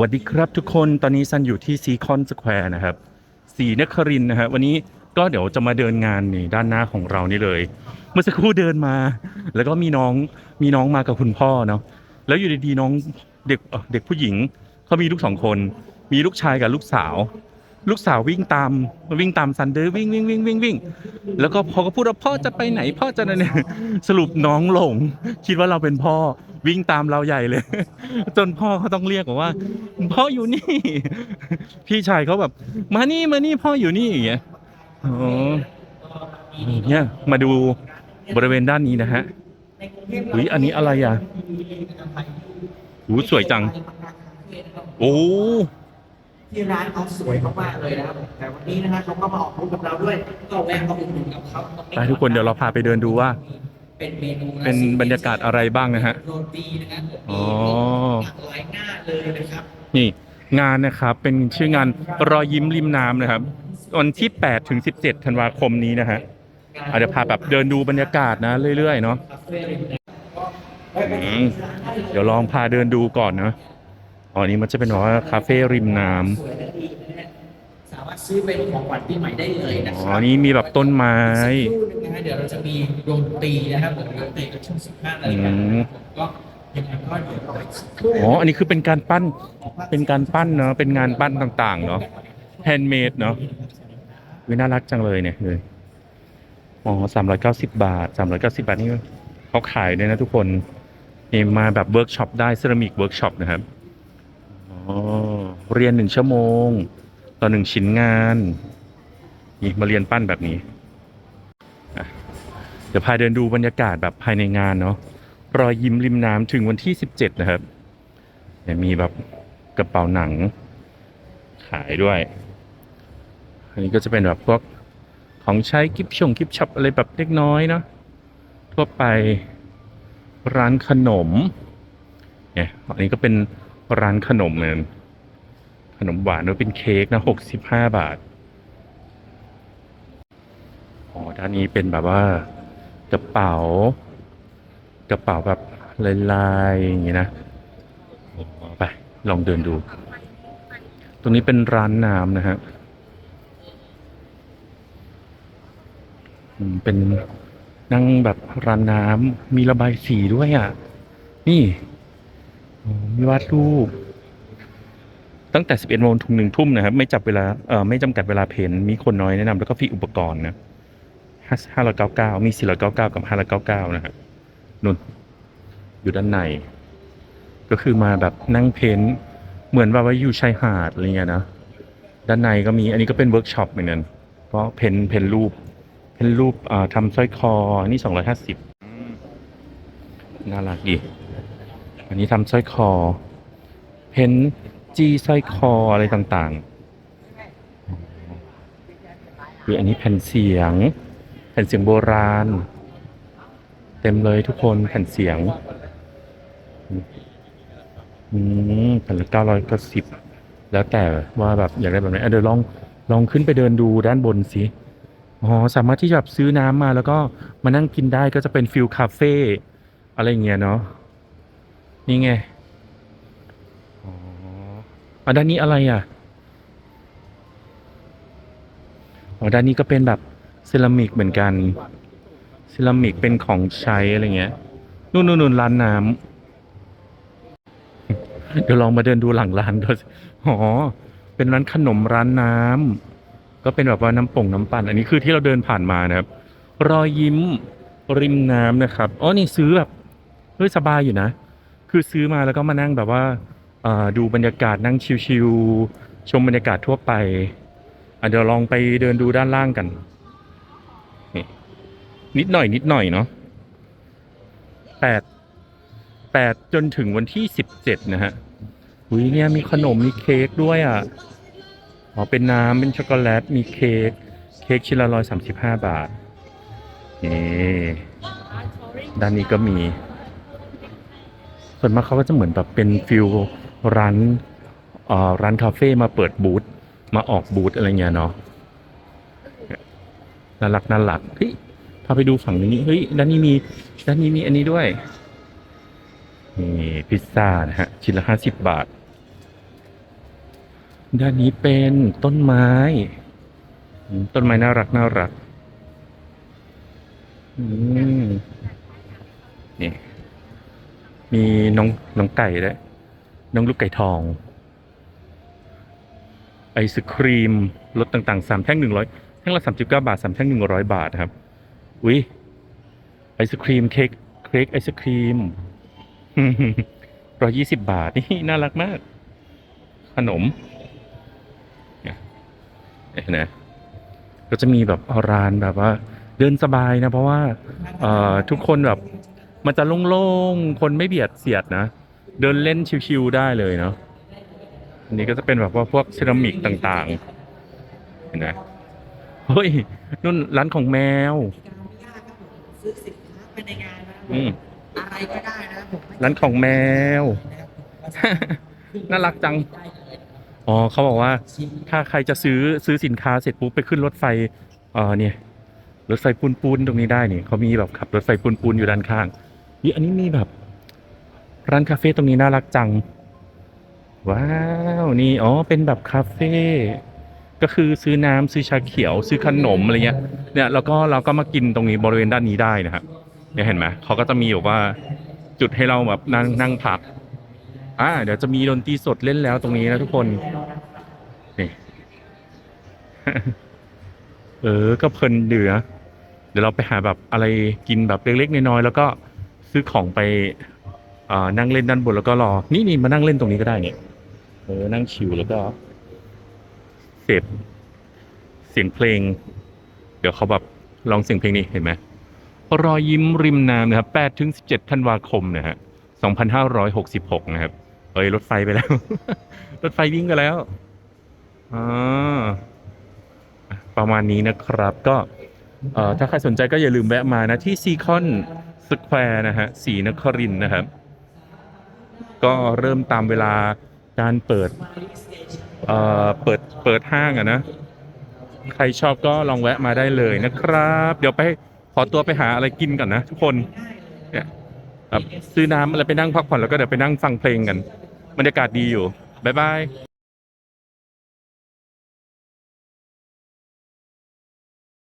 วัสดีครับทุกคนตอนนี้ซันอยู่ที่ซีคอนสแควร์นะครับสีนครินนะฮะวันนี้ก็เดี๋ยวจะมาเดินงานนี่ด้านหน้าของเรานี่เลย เมื่อสักครู่เดินมา แล้วก็มีน้องมีน้องมากับคุณพ่อเนาะแล้วอยู่ดีๆน้องเด็กเด็กผู้หญิงเขามีลูกสองคน มีลูกชายกับลูกสาว ลูกสาววิ่งตามวิ่งตามซันเดอร์วิ่งวิ่งวิ่งวิ่งวิ่งแล้วก็พอก็พูดว่าพ่อจะไปไหนพ่อจะนั่นสรุปน้องหลง คิดว่าเราเป็นพ่อ วิ่งตามเราใหญ่เลย จนพ่อเขาต้องเรียกบอกว่า พ่ออยู่นี่ พี่ชายเขาแบบ มานี่มานี่พ่ออยู่นี่อย่างเงี้ยอ๋อเนี่ยมาดูบริเวณด้านนี้นะฮะอุ้ยอันนี้อะไรอะหูสวยจัง โอ้ที่ร้านเขาสวยมากๆเลยนะครับแต่วันนี้นะฮะเขาก็มาออกรูปกับเราด้วยก็แวะมาอุดหนุนกับเขาไปทุกคนเดี๋ยวเราพาไปเดินดูว่า เป็นเมนูเป็นบรรยากาศอะไรบ้างนะฮะโรตีนะครับอ๋อหลากหลายหน้าเลยนะครับนี่งานนะครับเป็นชื่องานรอยยิ้มริมน้ำนะครับวันที่8ถึง17ธันวาคมนี้นะฮะอาจจะเดี๋ยวพาแบบเดินดูบรรยากาศนะเรื่อยๆเนาะคาเฟ่ริมน้ำก็อืมเดี๋ยวลองพาเดินดูก่อนนะอ๋ออันนี้มันจะเป็นแบบว่าคาเฟ่ริมน้ำ ซื้อเป็นของขวัญปีใหม่ได้เลยนะอ๋คอรับนี่มีแบบต้นไม้สักครู่หนึงนะฮะเดี๋ยวเราจะมีดนตรีนะครับผมดนตรีกับช่วง15นาฬิกาอืม ก็ยังไงก็เดี๋ยวรออีกสักครู่อ๋ออันนี้คือเป็นการปั้นเป็นการปั้นเนาะเป็นงานปั้นต่างๆ เนาะแฮนด์เมดเนาะวิน่ารักจังเลยเนี่ยเลยอ๋อสามร้อยเก้าสิบบาทสามร้อยเก้าสิบาทนี่เขาขายด้วยนะทุกคนนี่มาแบบเวิร์กช็อปได้เซรามิกเวิร์กช็อปนะครับอ๋อเรียนหนึ่งชั่วโมง ต่อหนึ่งชิ้นงานนี่มาเรียนปั้นแบบนี้ เดี๋ยวพาเดินดูบรรยากาศแบบภายในงานเนาะรอยยิ้มริมน้ำถึงวันที่ 17 นะครับเนี่ยมีแบบกระเป๋าหนังขายด้วย อันนี้ก็จะเป็นแบบพวกของใช้กิฟชงกิฟช็อปอะไรแบบเล็กน้อยเนาะทั่วไปร้านขนมเนี่ยอันนี้ก็เป็นร้านขนมเหมือน ขนมหวานด้วยเป็นเค้กนะ65บห้าบาท อ๋อ ด้านนี้เป็นแบบว่ากระเป๋า กระเป๋าแบบลายๆอย่างนี้นะไปลองเดินดู ตรงนี้เป็นร้านน้ำนะฮะเป็นนั่งแบบร้านน้ำมีระบายสีด้วยอะ นี่มีวาดรูป ตั้งแต่ 11โมงถึง1ทุ่มนะครับ ไม่จับเวลาเอ่อไม่จำกัดเวลาเพนมีคนน้อยแนะนำแล้วก็ฟรีอุปกรณ์นะ599มี499กับ599นะฮะนุ่นอยู่ด้านใน ก็คือมาแบบนั่งเพ้นเหมือนแบบว่าอยู่ชายหาดอะไรเงี้ยนะด้านในก็มีอันนี้ก็เป็นเวิร์กช็อปเหมือนกันเพราะเพ้นเพ้นรูป เพ้นรูปอ่าทำสร้อยคออันนี่สองร้อยห้าสิบน่ารักดี อันนี้ทำสร้อยคอ เพ้น จีสร้อยคออะไรต่างๆคืออันนี้แผ่นเสียง แผ่นเสียงโบราณ เต็มเลยทุกคนแผ่นเสียงอืมแผ่นละเก้าร้อยก้าสิบแล้วแต่ว่าแบบอยากได้แบบไหนเดี๋ยวลองลองขึ้นไปเดินดูด้านบนสิอ๋อสามารถที่จะแบบซื้อน้ำมาแล้วก็มานั่งกินได้ก็จะเป็นฟิลคาเฟ่อะไรเงี้ยเนาะนี่ไง อะด้านนี้อะไรอะอ๋อด้านนี้ก็เป็นแบบเซรามิกเหมือนกันเซรามิกเป็นของใช้อะไรเงี้ยนู่นนู่นนู่นร้านน้ำเดี๋ยวลองมาเดินดูหลังร้านด้วยอ๋อเป็นร้านขนมร้านน้ำก็เป็นแบบว่าน้ำป่งน้ำปั่นอันนี้คือที่เราเดินผ่านมานะครับ รอยยิ้มริมน้ำนะครับอ๋อนี่ซื้อแบบเฮ้ยสบายอยู่นะ คือซื้อมาแล้วก็มานั่งแบบว่า ดูบรรยากาศนั่งชิวๆชมบรรยากาศทั่วไปเดี๋ยวลองไปเดินดูด้านล่างกันนี่นิดหน่อยนิดหน่อยเนาะแปดแปดจนถึงวันที่สิบเจ็ดนะฮะอุ้ยเนี่ยมีขนมมีเค้กด้วยอะอ๋อเป็นน้ำเป็นช็อกโกแลตมีเค้กเค้กชิ้นละร้อยสามสิบห้าบาทนี่ด้านนี้ก็มี ส่วนมากเขาก็จะเหมือนแบบเป็นฟิล ร้านร้านคาเฟ่มาเปิดบูธมาออกบูธอะไรเงี้ยเนาะน่ารักน่ารักเฮ้ยพาไปดูฝั่งนี้เฮ้ยด้านนี้มีด้านนี้มีอันนี้ด้วยนี่พิซซ่านะฮะชิ้นละห้าสิบบาท ด้านนี้เป็นต้นไม้ ต้นไม้น่ารักน่ารักอืมนี่มีน้องน้องไก่ด้วย น้องลูกไก่ทอง ไอศครีมรสต่างๆสามแท่งหนึ่งร้อยแท่งละสามสิบเก้าบาทสามแท่งหนึ่งร้อยบาทครับอุ้ยไอศครีมเค้กเค้กไอศครีมร้อยยี่สิบบาทนี่น่ารักมาก ขนมเนี่ยนไหมก็จะมีแบบร้านแบบว่า เดินสบายนะ เพราะว่าทุกคนแบบ มันจะโล่งๆ คนไม่เบียดเสียดนะ เดินเล่นชิวๆได้เลยเนาะอันนี้ก็จะเป็นแบบว่าพวกเซรามิกต่างๆ เห็นไหมเฮ้ยนุ่นร้านของแมวซื้อสินค้าไปในงานนะครับอืมอะไรก็ได้นะครับผมไม่ร้านของแมว น่ารักจัง อ๋อเขาบอกว่า ถ้าใครจะซื้อซื้อสินค้าเสร็จปุ๊บไปขึ้นรถไฟเออเนี่ยรถไฟปูนปูนๆตรงนี้ได้นี่เขามีแบบขับรถไฟปูนปูนๆอยู่ด้านข้างนี่อันนี้มีแบบ ร้านคาเฟ่ตรงนี้น่ารักจัง ว้าว นี่อ๋อเป็นแบบคาเฟ่ก็คือซื้อน้ำซื้อชาเขียว ซื้อขนมอะไรเงี้ยเนี่ยแล้วก็เราก็มากินตรงนี้บริเวณด้านนี้ได้นะครับเนี่ยเห็นไหมเขาก็จะมีแบบว่าจุดให้เราแบบนั่งนั่งพักอ่าเดี๋ยวจะมีดนตรีสดเล่นแล้วตรงนี้นะทุกคนนี่เออก็เพลินเดือเดี๋ยวเราไปหาแบบอะไรกินแบบเล็กๆน้อยๆแล้วก็ซื้อของไป นั่งเล่นด้านบนแล้วก็รอ นี่นี่มานั่งเล่นตรงนี้ก็ได้เนี่ยเออนั่งชิวแล้วก็เสพเสียงเพลง เดี๋ยวเขาแบบลองเสียงเพลงนี้เห็นไหมรอยยิ้มริมน้ำนะครับ8ถึง17ธันวาคมนะฮะ2566 นะครับ เอ้ย รถไฟไปแล้ว รถไฟวิ่งไปแล้วอ่าประมาณนี้นะครับ ก็เอ่อถ้าใครสนใจก็อย่าลืมแวะมานะที่ซีคอนสแควร์นะฮะสีนครินนะครับ ก็เริ่มตามเวลาการเปิดเอ่อเปิดเปิดห้างอะนะ ใครชอบก็ลองแวะมาได้เลยนะครับ เดี๋ยวไปขอตัวไปหาอะไรกินก่อนนะ ทุกคนเนี่ยแบบซื้อน้ำอะไรไปนั่งพักผ่อนแล้วก็เดี๋ยวไปนั่งฟังเพลงกันบรรยากาศดีอยู่บ๊ายบาย